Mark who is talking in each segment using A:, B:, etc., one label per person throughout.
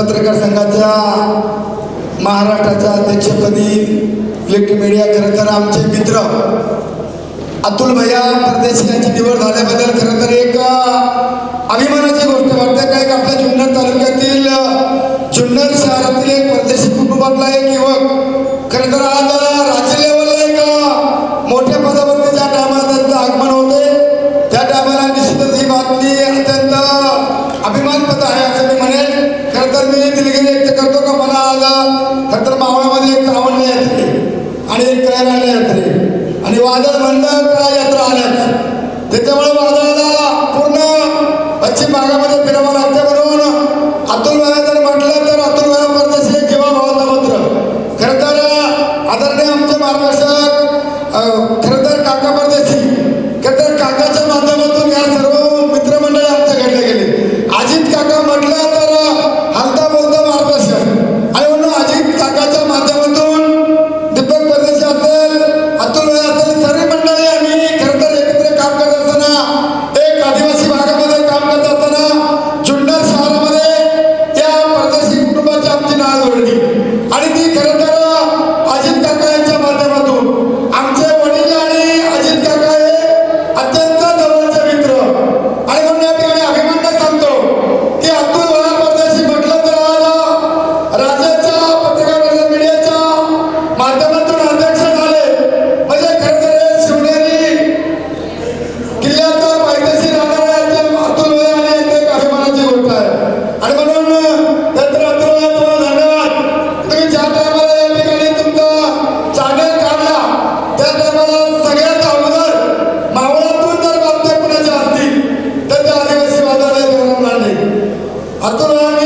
A: पत्रकार संघाच्या महाराष्ट्राच्या अध्यक्षपदी इलेक्ट्रिक मीडिया खरं तर आमचे मित्र अतुल भैया परदेशी यांची निवड झाल्याबद्दल खरं तर एक अभिमानाची गोष्ट वाटते. काय आपल्या जुन्नर तालुक्यातील जुन्नर शहरातील एक परदेशी कुटुंबातला एक मावळा खरंतर मावळामध्ये एक सावंड यात्रे आणि एक कैराला यात्रे आणि वादळ म्हणलं काय यात्रा आल्याच त्याच्यामुळे वादळाला पूर्ण पश्चिम भागामध्ये फिरावं लागते म्हणून. Hatırlar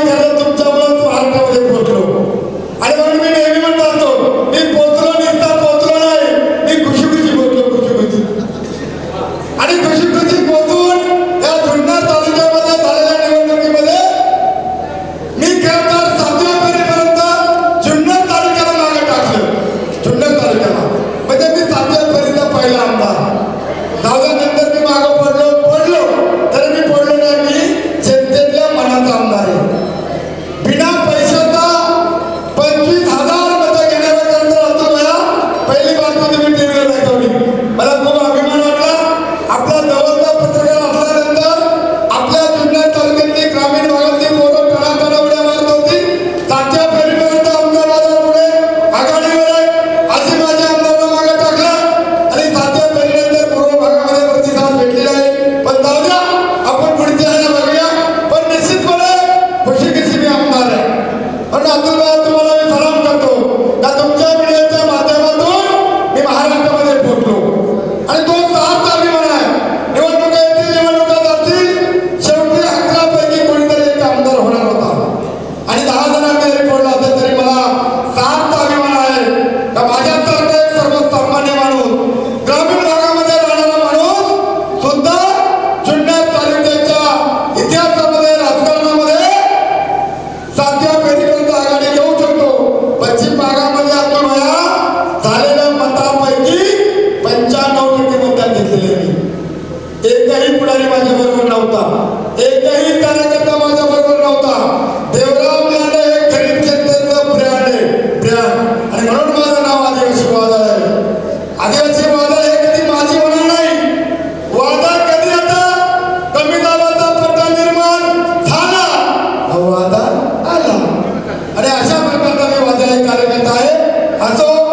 A: करने ताए हसो